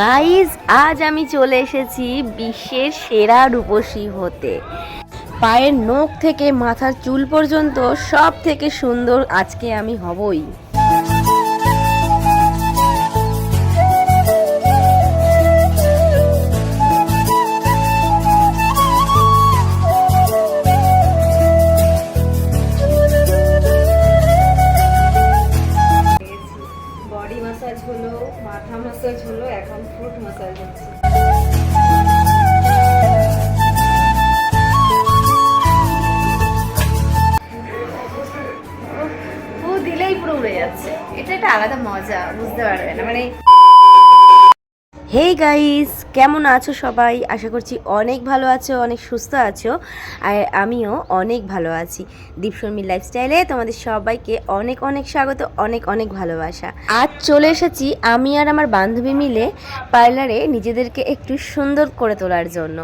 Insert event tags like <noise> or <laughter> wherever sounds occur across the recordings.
Guys আজ আমি চলে এসেছি বিশ্বের সেরা রূপসী হতে। পায়ের নখ থেকে মাথার চুল পর্যন্ত সব থেকে সুন্দর আজকে আমি হবই। মজা বুঝতে পারবে না মানে হেই গাইস কেমন আছো সবাই? আশা করছি অনেক ভালো আছো, অনেক সুস্থ আছো, আর আমিও অনেক ভালো আছি। দীপশর্মী লাইফস্টাইলে তোমাদের সবাইকে অনেক অনেক স্বাগত, অনেক অনেক ভালোবাসা। আজ চলে এসেছি আমি আর আমার বান্ধবী মিলে পার্লারে নিজেদেরকে একটু সুন্দর করে তোলার জন্য।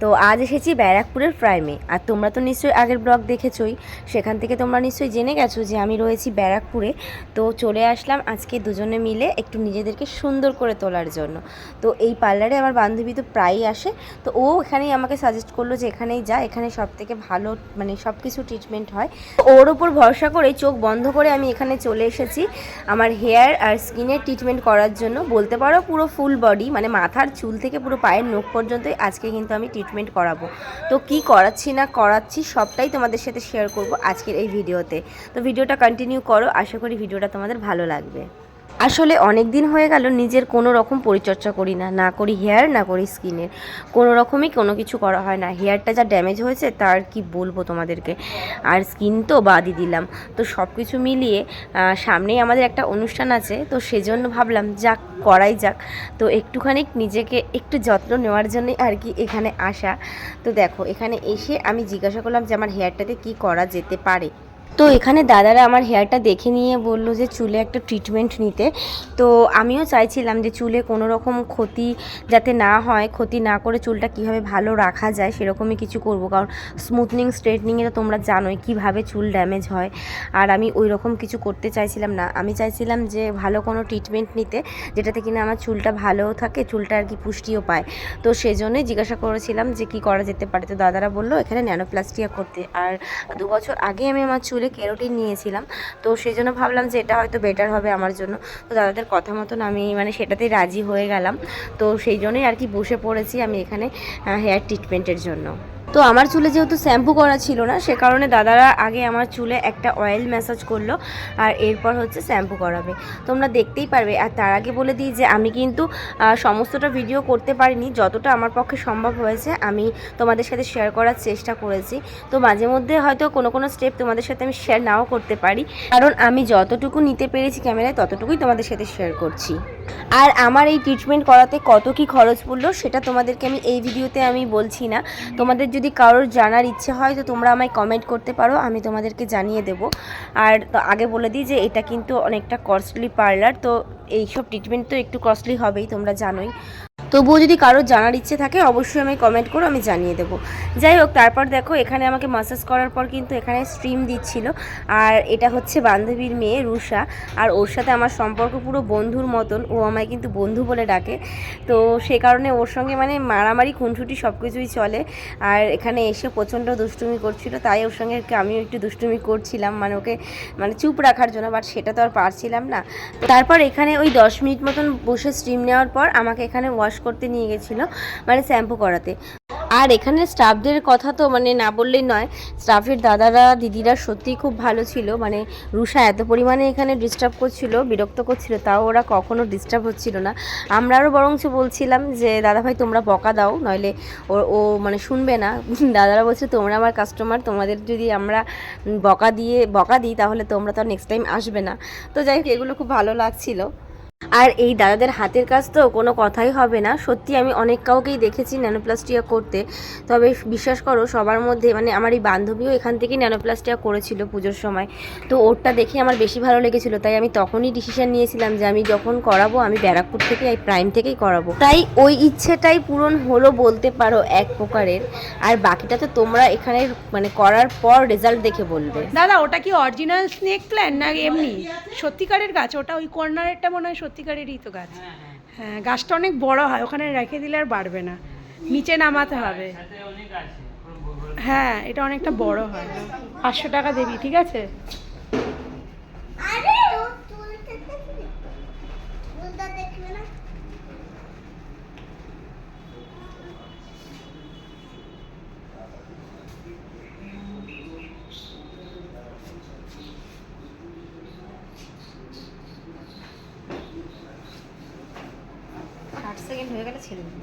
তো আজ এসেছি ব্যারাকপুরের প্রাইমে আর তোমরা তো নিশ্চয়ই আগের ব্লগ দেখেছই। সেখান থেকে তোমরা নিশ্চয়ই জেনে গেছো যে আমি রয়েছি ব্যারাকপুরে। তো চলে আসলাম আজকে দুজনে মিলে একটু নিজেদেরকে সুন্দর করে তোলার জন্য। তো এই পার্লারে আমার বান্ধবী তো প্রায়ই আসে। তো ও এখানেই আমাকে সাজেস্ট করল যে এখানেই যা, এখানে সব থেকে ভালো মানে সব কিছু ট্রিটমেন্ট হয়। ওর ওপর ভরসা করে চোখ বন্ধ করে আমি এখানে চলে এসেছি আমার হেয়ার আর স্কিনের ট্রিটমেন্ট করার জন্য। বলতে পারো পুরো ফুল বডি মানে মাথার চুল থেকে পুরো পায়ের নখ পর্যন্তই আজকে কিন্তু আমি ট্রিটমেন্ট করাবো। তো কি করাচ্ছি না করাচ্ছি সবটাই তোমাদের সাথে শেয়ার করব আজকের এই ভিডিওতে। তো ভিডিওটা কন্টিনিউ করো, আশা করি ভিডিওটা তোমাদের ভালো লাগবে। আসলে অনেক দিন হয়ে গেল, নিজের কোনো রকম পরিচর্যা করি না। না করি হেয়ার না করি স্কিনের কোনো রকমই কোনো কিছু করা হয় না। হেয়ারটা যা ড্যামেজ হয়েছে, তার কি বলব তোমাদেরকে? আর স্কিন তো বাদই দিলাম। তো সব কিছু মিলিয়ে সামনেই আমাদের একটা অনুষ্ঠান আছে, তো সেজন্য ভাবলাম, যাক, করাই যাক। তো একটুখানি নিজেকে একটু যত্ন নেওয়ার জন্যই আর কি এখানে আসা। তো দেখো, এখানে এসে আমি জিজ্ঞাসা করলাম যে আমার হেয়ারটাতে কি করা যেতে পারে? তো এখানে দাদারা আমার হেয়ারটা দেখে নিয়ে বলল যে চুলে একটা ট্রিটমেন্ট নিতে। তো আমিও চাইছিলাম যে চুলে কোনো রকম ক্ষতি যাতে না হয়, ক্ষতি না করে চুলটা কীভাবে ভালো রাখা যায় সেরকমই কিছু করব। কারণ স্মুথনিং স্ট্রেটনিংয়ে তো তোমরা জানোই কীভাবে চুল ড্যামেজ হয়। আর আমি ওই রকম কিছু করতে চাইছিলাম না। আমি চাইছিলাম যে ভালো কোনো ট্রিটমেন্ট নিতে, যেটাতে কিনা আমার চুলটা ভালোও থাকে, চুলটা আর কি পুষ্টিও পায়। তো সেজন্যই জিজ্ঞাসা করেছিলাম যে কি করা যেতে পারে। তো দাদারা বলল, এখানে ন্যানোপ্লাস্টিয়া করতে। আর দু বছর আগে আমি আমার চুলে কেরোটিন নিয়েছিলাম। তো সেই জন্য ভাবলাম যে এটা হয়তো বেটার হবে আমার জন্য। তো দাদাদের কথা মতন আমি মানে সেটাতেই রাজি হয়ে গেলাম। তো সেই জন্যই আর কি বসে পড়েছি আমি এখানে হেয়ার ট্রিটমেন্টের জন্য। তো আমার চুলে যেহেতু শ্যাম্পু করা ছিল না, সে কারণে দাদারা আগে আমার চুলে একটা অয়েল ম্যাসাজ করল আর এরপর হচ্ছে শ্যাম্পু করাবে। তোমরা দেখতেই পারবে আর তার আগে বলে দিই যে আমি কিন্তু সমস্তটা ভিডিও করতে পারিনি, যতটা আমার পক্ষে সম্ভব হয়েছে আমি তোমাদের সাথে শেয়ার করার চেষ্টা করেছি। তো মাঝে মধ্যে হয়তো কোনো কোনো স্টেপ তোমাদের সাথে আমি শেয়ার নাও করতে পারি, কারণ আমি যতটুকু নিতে পেরেছি ক্যামেরায় ততটুকুই তোমাদের সাথে শেয়ার করছি। আর আমার এই ট্রিটমেন্ট করাতে কত কি খরচ পড়ল সেটা তোমাদেরকে আমি এই ভিডিওতে আমি বলছি না। তোমাদের যদি কারোর জানার ইচ্ছে হয়, তো তোমরা আমায় কমেন্ট করতে পারো, আমি তোমাদেরকে জানিয়ে দেব। আর আগে বলে দিই যে, এটা কিন্তু অনেকটা কস্টলি পার্লার তো এইসব ট্রিটমেন্ট তো একটু কস্টলি হবেই, তোমরা জানোই। তবুও যদি কারোর জানার ইচ্ছে থাকে, অবশ্যই আমি কমেন্ট করো, আমি জানিয়ে দেবো। যাই হোক, তারপর দেখো, এখানে আমাকে মাসাজ করার পর কিন্তু এখানে স্ট্রিম দিচ্ছিল। আর এটা হচ্ছে বান্ধবীর মেয়ে রুষা। আর ওর সাথে আমার সম্পর্ক পুরো বন্ধুর মতন। ও আমায় কিন্তু বন্ধু বলে ডাকে। তো সে কারণে ওর সঙ্গে মানে মারামারি, খুনসুটি সব কিছুই চলে। আর এখানে এসে প্রচণ্ড দুষ্টুমি করছিল। তাই ওর সঙ্গে আমিও একটু দুষ্টুমি করছিলাম। মানে ওকে মানে চুপ রাখার জন্য বাট সেটা তো আর পারছিলাম না। তারপর এখানে ওই দশ মিনিট মতন বসে স্ট্রিম নেওয়ার পর আমাকে এখানে ওয়াশ করতে নিয়ে গেছিল মানে শ্যাম্পু করাতে। আর এখানে স্টাফদের কথা তো মানে না বললেই নয়, স্টাফের দাদারা, দিদিরা সত্যিই খুব ভালো ছিল। মানে রুষা এত পরিমাণে এখানে ডিস্টার্ব করছিল, বিরক্ত করছিল, তাও ওরা কখনো ডিস্টার্ব হচ্ছিল না। আমরা আরও বরঞ্চ বলছিলাম যে দাদা ভাই তোমরা বকা দাও, নইলে ও ও মানে শুনবে না। <laughs> দাদারা বলছে, তোমরা আমার কাস্টমার তোমাদের যদি আমরা বকা দিয়ে, বকা দিই, তাহলে তোমরা তো নেক্সট টাইম আসবে না। তো যাই হোক, এগুলো খুব ভালো লাগছিল। আর এই দাদাদের হাতের কাজ তো কোনো কথাই হবে না। সত্যি আমি অনেক কাউকেই দেখেছি ন্যানোপ্লাস্টিয়া করতে। তবে বিশ্বাস করো, সবার মধ্যে মানে আমার এই বান্ধবীও এখান থেকেই ন্যানোপ্লাস্টিয়া করেছিল পুজোর সময়। তো ওরটা দেখে আমার বেশি ভালো লেগেছিল। তাই আমি তখনই ডিসিশন নিয়েছিলাম যে আমি যখন করাবো আমি ব্যারাকপুর থেকে, এই প্রাইম থেকেই করাবো। তাই ওই ইচ্ছেটাই পূরণ হলো বলতে পারো এক প্রকারের। আর বাকিটা তো তোমরা এখানে মানে করার পর রেজাল্ট দেখে বলবে। দাদা, ওটা কি অরিজিনাল স্নেক প্ল্যান না এমনি? সত্যিকারের গাছ, ওটা ওই কর্নারেরটা মনে হয় সত্যিকারেরই তো গাছ। হ্যাঁ গাছটা অনেক বড় হয় ওখানে রেখে দিলে আর বাড়বে না। নিচে নামাতে হবে। হ্যাঁ এটা অনেকটা বড় হয়। পাঁচশো টাকা দেবি ঠিক আছে? সেকেন্ড হয়ে গেলে ছেড়ে দিন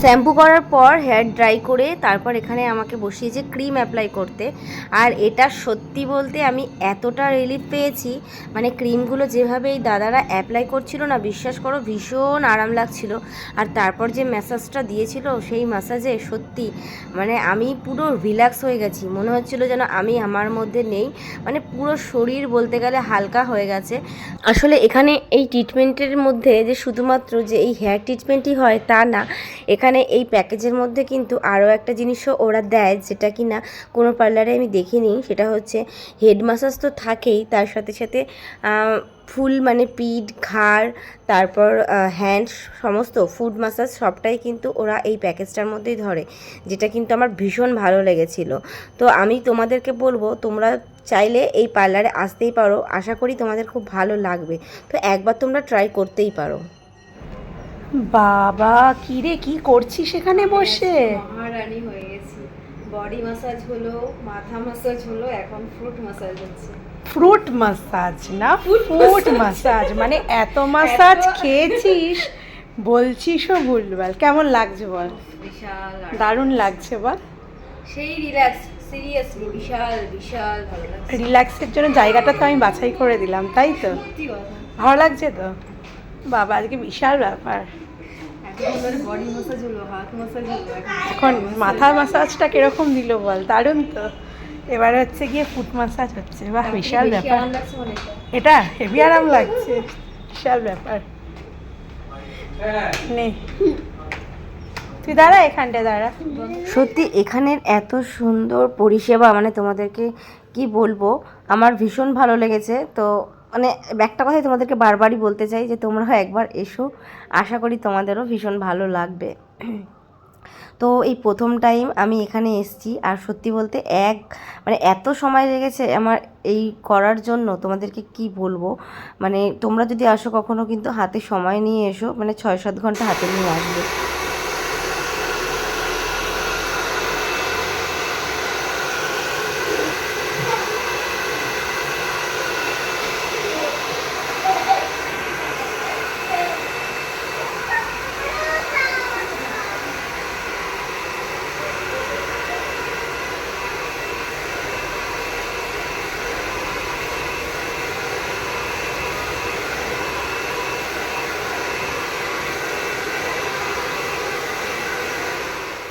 শ্যাম্পু করার পর হেয়ার ড্রাই করে তারপর এখানে আমাকে বসিয়েছে ক্রিম অ্যাপ্লাই করতে। আর এটা সত্যি বলতে আমি এতটা রিলিফ পেয়েছি মানে ক্রিমগুলো যেভাবে এই দাদারা অ্যাপ্লাই করছিল না, বিশ্বাস করো ভীষণ আরাম লাগছিল। আর তারপর যে ম্যাসাজটা দিয়েছিল সেই ম্যাসাজে সত্যি মানে আমি পুরো রিল্যাক্স হয়ে গেছি। মনে হচ্ছিল যেন আমি আমার মধ্যে নেই মানে পুরো শরীর বলতে গেলে হালকা হয়ে গেছে। আসলে এখানে এই ট্রিটমেন্টের মধ্যে যে শুধুমাত্র যে এই হেয়ার ট্রিটমেন্টই হয় তা না এখানে এই প্যাকেজের মধ্যে কিন্তু আরও একটা জিনিসও ওরা দেয়, যেটা কি না কোনো পার্লারে আমি দেখিনি, সেটা হচ্ছে হেড মাসাজ তো থাকেই, তার সাথে সাথে ফুল মানে পিঠ, ঘাড়, তারপর হ্যান্ড সমস্ত ফুড মাসাজ সবটাই কিন্তু ওরা এই প্যাকেজটার মধ্যেই ধরে, যেটা কিন্তু আমার ভীষণ ভালো লেগেছিল। তো আমি তোমাদেরকে বলব, তোমরা চাইলে এই পার্লারে আসতেই পারো, আশা করি তোমাদের খুব ভালো লাগবে। তো একবার তোমরা ট্রাই করতেই পারো। বাবা কি রে কি করছিস সেখানে বসে? মহারানি হয়ে গেছি। বডি ম্যাসাজ হলো মাথা ম্যাসাজ হলো এখন ফ্রুট ম্যাসাজ হচ্ছে। ফ্রুট ম্যাসাজ না? ফুট ম্যাসাজ মানে এত ম্যাসাজ খেয়েছিস? বলছিসও ভুলভাল। কেমন লাগছে বল? বিশাল দারুণ লাগছে বল। সেই রিল্যাক্স সিরিয়াসলি বিশাল বিশাল ভালো লাগছে। রিল্যাক্সের জন্য জায়গাটা তো আমি বাছাই করে দিলাম তাই তো? ভালো লাগছে তো? বাবা আজকে বিশাল ব্যাপার। এখন মাথার মাসাজটা কীরকম দিল বল? দারুণ তো। এবার হচ্ছে গিয়ে ফুট মাসাজ হচ্ছে। বাহ বিশাল ব্যাপার। এটা? হেভি আরাম লাগছে? বিশাল ব্যাপার। নে। তুই দাঁড়া এখানটা দাঁড়া। সত্যি এখানের এত সুন্দর পরিষেবা মানে তোমাদেরকে কি বলব আমার ভীষণ ভালো লেগেছে। তো মানে একটা কথাই তোমাদেরকে বারবারই বলতে চাই যে তোমরা একবার এসো। আশা করি তোমাদেরও ভীষণ ভালো লাগবে। তো এই প্রথম টাইম আমি এখানে এসেছি। আর সত্যি বলতে এক মানে এত সময় লেগেছে আমার এই করার জন্য। তোমাদেরকে কি বলব? মানে তোমরা যদি আসো কখনো কিন্তু হাতে সময় নিয়ে এসো। মানে ছয় সাত ঘণ্টা হাতে নিয়ে আসবে।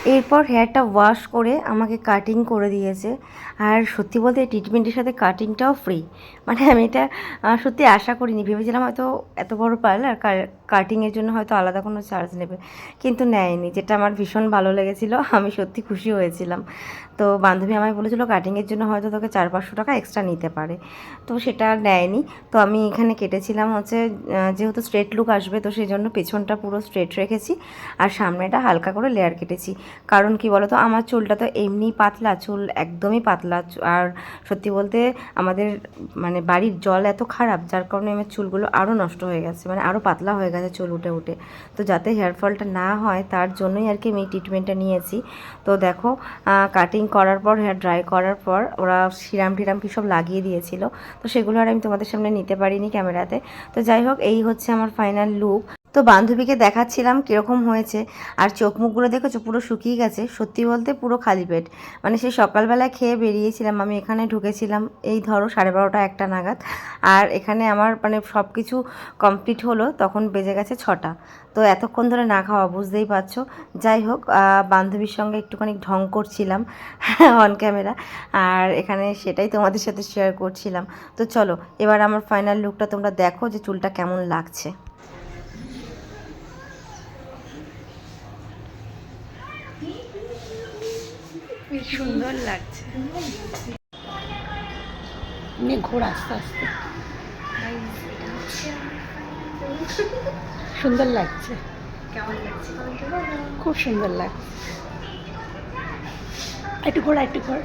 এরপর হেয়ারটা ওয়াশ করে আমাকে কাটিং করে দিয়েছে। আর সত্যি বলতে ট্রিটমেন্টের সাথে কাটিংটাও ফ্রি মানে আমি এটা সত্যি আশা করিনি। ভেবেছিলাম হয়তো এত বড় পার্লার কাটিংয়ের জন্য হয়তো আলাদা কোনো চার্জ নেবে। কিন্তু নেয়নি, যেটা আমার ভীষণ ভালো লেগেছিলো, আমি সত্যি খুশি হয়েছিলাম। তো বান্ধবী আমায় বলেছিল কাটিংয়ের জন্য হয়তো তোকে চার পাঁচশো টাকা এক্সট্রা নিতে পারে। তো সেটা নেয়নি। তো আমি এখানে কেটেছিলাম হচ্ছে যেহেতু স্ট্রেট লুক আসবে, তো সেই জন্য পেছনটা পুরো স্ট্রেট রেখেছি। আর সামনেটা হালকা করে লেয়ার কেটেছি। কারণ কি বলতো, আমার চুলটা তো এমনি পাতলা, চুল একদমই পাতলা। আর সত্যি বলতে আমাদের মানে বাড়ির জল এত খারাপ, যার কারণে আমার চুলগুলো আরও নষ্ট হয়ে গেছে মানে আরও পাতলা হয়ে গেছে। চুল উঠে উঠে। তো যাতে হেয়ার ফলটা না হয়, তার জন্যই আর কি আমি ট্রিটমেন্টটা নিয়েছি। তো দেখো কাটিং করার পর হেয়ার ড্রাই করার পর ওরা সিরাম টিরাম কি সব লাগিয়ে দিয়েছিল। তো সেগুলো আর আমি তোমাদের সামনে নিতে পারিনি ক্যামেরাতে তো যাই হোক, এই হচ্ছে আমার ফাইনাল লুক তো বান্ধবীকে দেখাচ্ছিলাম কীরকম হয়েছে। আর চোখ মুখগুলো দেখেছ? পুরো শুকিয়ে গেছে। সত্যি বলতে পুরো খালি পেট। মানে সেই সকালবেলায় খেয়ে বেরিয়েছিলাম। আমি এখানে ঢুকেছিলাম এই ধরো সাড়ে বারোটা একটা নাগাদ। আর এখানে আমার মানে সব কিছু কমপ্লিট হলো তখন বেজে গেছে ছটা। তো এতক্ষণ ধরে না খাওয়া, বুঝতেই পারছ? যাই হোক বান্ধবীর সঙ্গে একটুখানি ঢং করছিলাম <laughs> অন ক্যামেরা আর এখানে সেটাই তোমাদের সাথে শেয়ার করছিলাম। তো চলো, এবার আমার ফাইনাল লুকটা তোমরা দেখো যে চুলটা কেমন লাগছে। সুন্দর লাগছে। নে ঘোর আস্তে আস্তে। সুন্দর লাগছে। কেমন লাগছে? খুব সুন্দর লাগছে। একটু কর একটু কর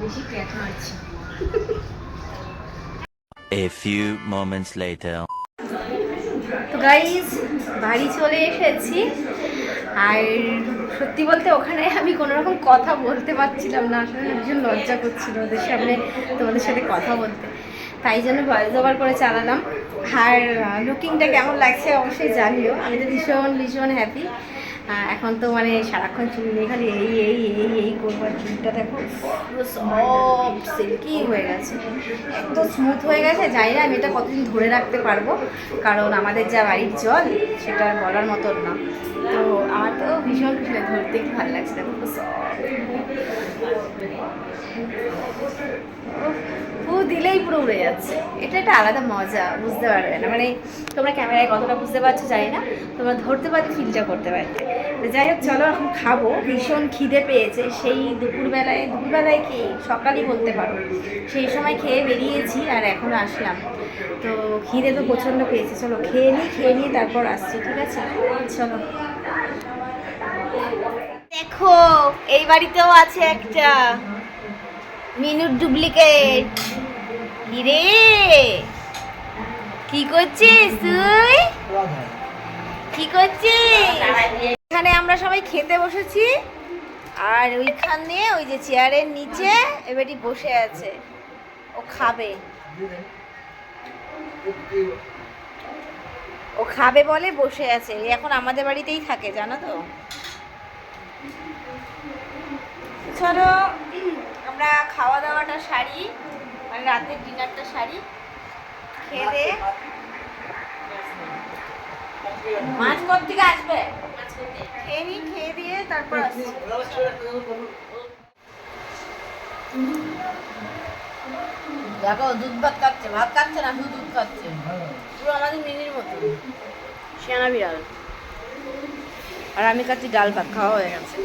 বেশি ক্র্যাক মারছি। A few moments later. তো গাইজ বাড়ি চলে এসেছি। আর সত্যি বলতে ওখানে আমি কোনো রকম কথা বলতে পারছিলাম না। আসলে ভীষণ লজ্জা করছিল ওদের সামনে তোমাদের সাথে কথা বলতে। তাই জন্য ভয়েস ওভার করে চালালাম। আর লুকিংটা কেমন লাগছে অবশ্যই জানিও। আমি তো ভীষণ ভীষণ হ্যাপি এখন তো মানে সারাক্ষণ চুল নিয়ে খালি এই এই এই এই করব আর চুলটা দেখো। সব সিল্কি হয়ে গেছে। এত স্মুথ হয়ে গেছে জানি না, আমি এটা কতদিন ধরে রাখতে পারব? কারণ আমাদের যা বাড়ির জল, সেটা বলার মতন না। তো আমার তো ভীষণ খুশি ধরতে কি ভালো লাগছে, দেখো। ফু দিলেই পুরো উড়ে যাচ্ছে। এটা একটা আলাদা মজা, বুঝতে পারবে না। মানে তোমরা ক্যামেরায় কতটা বুঝতে পারছ জানি না, তোমরা ধরতে পারলে ফিলটা করতে পারবে যাই হোক, চলো এখন খাব। ভীষণ খিদে পেয়েছে। সেই দুপুরবেলায় দুপুরবেলায় কি সকালই বলতে পারো। সেই সময় খেয়ে বেরিয়েছি আর এখন আসলাম। তো খিদে তো প্রচণ্ড পেয়েছে। চলো খেয়ে নিই, খেয়ে নিয়ে তারপর আসছি, ঠিক আছে? চলো। দেখো, এই বাড়িতেও আছে একটা। মিনুর ডুপ্লিকেট কিরে? কি করছিস তুই? কি করছিস? এখানে আমরা সবাই খেতে বসেছি। আর ওইখানে ওই যে চেয়ারের নিচে এবারটি বসে আছে। ও খাবে। ও খাবে বলে বসে আছে। এখন আমাদের বাড়িতেই থাকে, জানো তো? চলো, আমরা খাওয়া দাওয়াটা সারি। মানে রাতের ডিনারটা সারি। খেয়ে দে। মাছ কোথ থেকে আসবে? খেয়ে নি, খেয়ে দিয়ে তারপর দেখো, দুধ ভাত খাচ্ছে ভাত খাচ্ছে না, শুধু দুধ খাচ্ছে পুরো আমাদের মিনির মতো। সেনা বিড়াল। আর আমি খাচ্ছি ডাল ভাত, খাওয়া হয়ে গেছে।